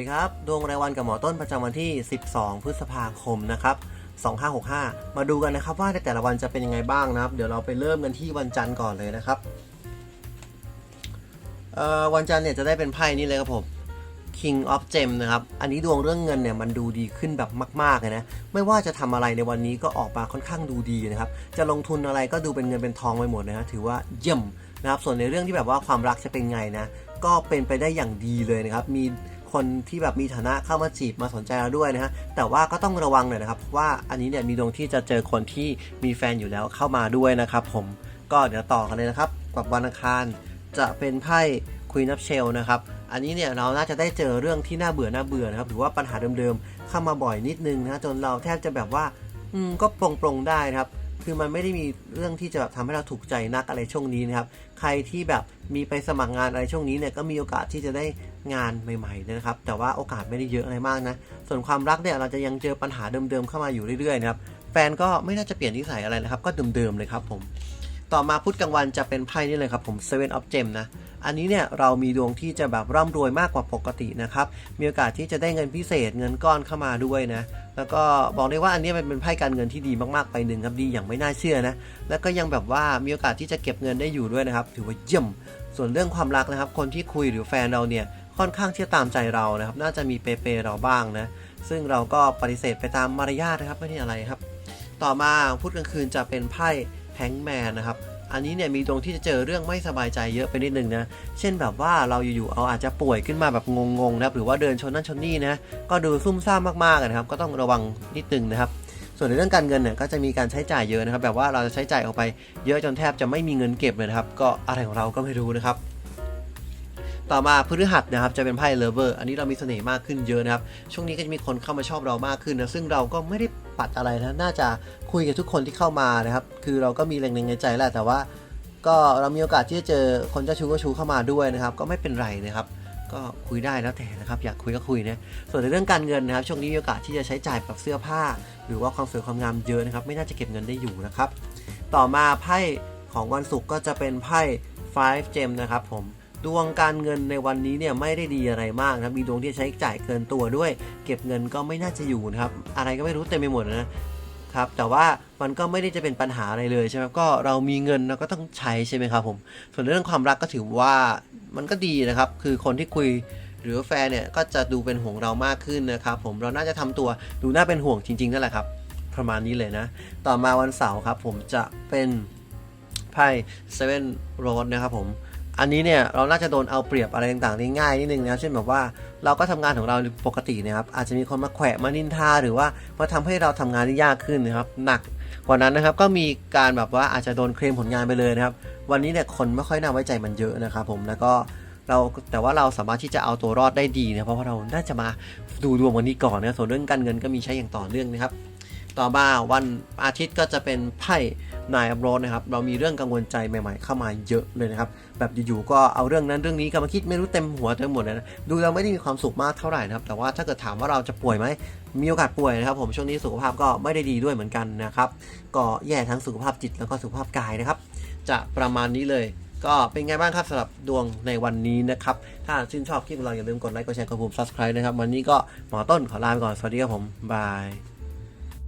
สวัสดีครับดวงรายวันกับหมอต้นประจำวันที่ 12 พฤษภาคมนะครับ 2565 มาดูกันนะครับว่าในแต่ละวันจะเป็นยังไงบ้างนะครับ เดี๋ยวเราไปเริ่มกันที่วันจันทร์ก่อนเลยนะครับวันจันทร์เนี่ยจะได้เป็นไพ่นี้เลยครับผม King of Gem นะครับ อันนี้ดวงเรื่องเงินเนี่ยมันดูดีขึ้นแบบมากๆเลยนะ ไม่ว่าจะทำอะไรในวันนี้ก็ออกมาค่อนข้างดูดีนะครับ จะลงทุนอะไรก็ดูเป็นเงินเป็นทองไปหมดนะฮะถือว่าเยี่ยมนะครับ ส่วนในเรื่องที่แบบว่าความรักจะเป็นไงนะ ก็เป็นไปได้อย่างดีเลยนะครับ มี คนที่แบบมีฐานะเข้ามาจีบมาสนใจเราด้วยนะฮะแต่ว่าก็ต้องระวังหน่อยนะครับเพราะว่าอันนี้เนี่ยมีดวงที่จะเจอคนที่มีแฟนอยู่แล้วเข้ามาด้วยนะครับ ผมก็เดี๋ยวต่อกันเลยนะครับกับวันอังคารจะเป็นไพ่คุยนับเชลนะครับอันนี้เนี่ยเราน่าจะได้เจอเรื่องที่น่าเบื่อน่าเบื่อนะครับหรือว่าปัญหาเดิมๆเข้ามาบ่อยนิดนึงนะจนเราแทบจะแบบว่าอืมก็ปรงปรงๆได้นะครับ คือมันไม่ได้มีเรื่องที่จะแบบทำให้เราถูกใจนักอะไรช่วงนี้นะครับ ใครที่แบบมีไปสมัครงานอะไรช่วงนี้เนี่ยก็มีโอกาสที่จะได้งานใหม่ๆนะครับ แต่ว่าโอกาสไม่ได้เยอะอะไรมากนะ ส่วนความรักเนี่ยเราจะยังเจอปัญหาเดิมๆเข้ามาอยู่เรื่อยๆนะครับ แฟนก็ไม่น่าจะเปลี่ยนนิสัยอะไรนะครับ ก็เดิมๆเลยครับผม ต่อมาพุธกลางวันจะเป็นไพ่นี่เลยครับผม Seven of Gem นะ อันนี้เนี่ยเรามีดวงที่จะแบบร่ำรวยมากกว่าปกตินะครับ มีโอกาสที่จะได้เงินพิเศษเงินก้อนเข้ามาด้วยนะ แล้วก็บอกได้ว่าอันนี้มันเป็นไพ่การเงินที่ดีมากๆไปหนึ่งครับดีอย่างไม่น่าเชื่อนะ แล้วก็ยังแบบว่ามีโอกาสที่จะเก็บเงินได้อยู่ด้วยนะครับ ถือว่าเยี่ยม ส่วนเรื่องความรักนะครับ คนที่คุยหรือแฟนเราเนี่ยค่อนข้างที่จะตามใจเรานะครับ น่าจะมีเปเปเราบ้างนะ ซึ่งเราก็ปฏิเสธไปตามมารยาทนะครับไม่ได้อะไรครับ ต่อมาพูดกลางคืนจะเป็นไพ่ แฮงแมนนะครับ อันนี้เนี่ยมีตรงที่จะเจอเรื่องไม่สบายใจเยอะไปนิดนึงนะ เช่นแบบว่าเราอยู่ๆเอาอาจจะป่วยขึ้นมาแบบงงๆนะครับหรือว่าเดินชนนั่นชนนี่นะก็ดูซุ่มซ่ามมากๆนะครับ ก็ต้องระวังนิดนึงนะครับส่วนในเรื่องการเงินเนี่ยก็จะมีการใช้จ่ายเยอะนะครับ แบบว่าเราจะใช้จ่ายออกไปเยอะจนแทบจะไม่มีเงินเก็บเลยนะครับ ก็อะไรของเราก็ไม่รู้นะครับ ต่อมาพฤหัสนะครับจะเป็นไพ่เลเวอร์อันนี้เรามีเสน่ห์มากขึ้นเยอะนะครับ ช่วงนี้ก็จะมีคนเข้ามาชอบเรามากขึ้นนะซึ่งเราก็ไม่ได้ปัดอะไรนะน่าจะคุยกับทุกคนที่เข้ามานะครับ คือเราก็มีแรงๆในใจแหละแต่ว่า ก็เรามีโอกาสที่จะเจอคนเจ้าชู้ก็ชู้เข้ามาด้วยนะครับ ก็ไม่เป็นไรนะครับก็คุยได้แล้วแต่นะครับอยากคุยก็คุยนะส่วนในเรื่องการเงินนะครับ ช่วงนี้มีโอกาสที่จะใช้จ่ายแบบเสื้อผ้า หรือว่าความสวยความงามเยอะนะครับ ไม่น่าจะเก็บเงินได้อยู่นะครับ ต่อมาไพ่ของวันศุกร์ก็จะเป็นไพ่ five gem นะครับผม ดวงการเงินในวันนี้เนี่ยไม่ได้ดีอะไรมากนะมีดวงที่ใช้จ่ายเกินตัวด้วย เก็บเงินก็ไม่น่าจะอยู่นะครับอะไรก็ไม่รู้เต็มไปหมดนะครับแต่ว่ามันก็ไม่ได้จะเป็นปัญหาอะไรเลยใช่ไหมก็เรามีเงินเราก็ต้องใช้ใช่ไหมครับผมส่วนเรื่องความรักก็ถือว่ามันก็ดีนะครับ คือคนที่คุยหรือแฟนเนี่ยก็จะดูเป็นห่วงเรามากขึ้นนะครับผมเราน่าจะทำตัวดูน่าเป็นห่วงจริงๆนั่นแหละครับ ประมาณนี้เลยนะ ต่อมาวันเสาร์ครับผมจะเป็นไพ่ Seven Road นะครับผม อันนี้เนี่ยเราน่าจะโดนเอาเปรียบอะไรต่างๆได้ง่ายนิดนึงนะเช่นแบบว่าเราก็ทำงานของเราปกตินะครับอาจจะมีคนมาแขวะมานินทาหรือว่ามาทำให้เราทำงานได้ยากขึ้นนะครับหนักกว่านั้นนะครับก็มีการแบบว่าอาจจะโดนเคลมผลงานไปเลยนะครับ วันนี้เนี่ยคนไม่ค่อยน่าไว้ใจมันเยอะนะครับผมแล้วก็เราแต่ว่าเราสามารถที่จะเอาตัวรอดได้ดีนะเพราะว่าเราน่าจะมาดูดวงวันนี้ก่อนนะส่วนเรื่องการเงินก็มีใช้อย่างต่อเนื่องนะครับ ต่อมาวันอาทิตย์ก็จะเป็นไพ่ นายอับรอนนะครับ เรามีเรื่องกังวลใจใหม่ๆ เข้ามาเยอะเลยนะครับ แบบอยู่ๆก็เอาเรื่องนั้นเรื่องนี้ก็มาคิดไม่รู้เต็มหัวเต็มหมดเลยนะ ดูเราไม่ได้มีความสุขมากเท่าไหร่นะครับ แต่ว่าถ้าเกิดถามว่าเราจะป่วยไหม มีโอกาสป่วยนะครับ ผมช่วงนี้สุขภาพก็ไม่ได้ดีด้วยเหมือนกันนะครับ ก็แย่ทั้งสุขภาพจิตแล้วก็สุขภาพกายนะครับ จะประมาณนี้เลยก็เป็นไงบ้างครับสำหรับดวงในวันนี้นะครับ ถ้าชื่นชอบคลิปของเราอย่าลืมกดไลค์ กดแชร์ กดปุ่ม subscribe นะครับ วันนี้ก็หมอต้นขอลาไปก่อน สวัสดีครับผม บาย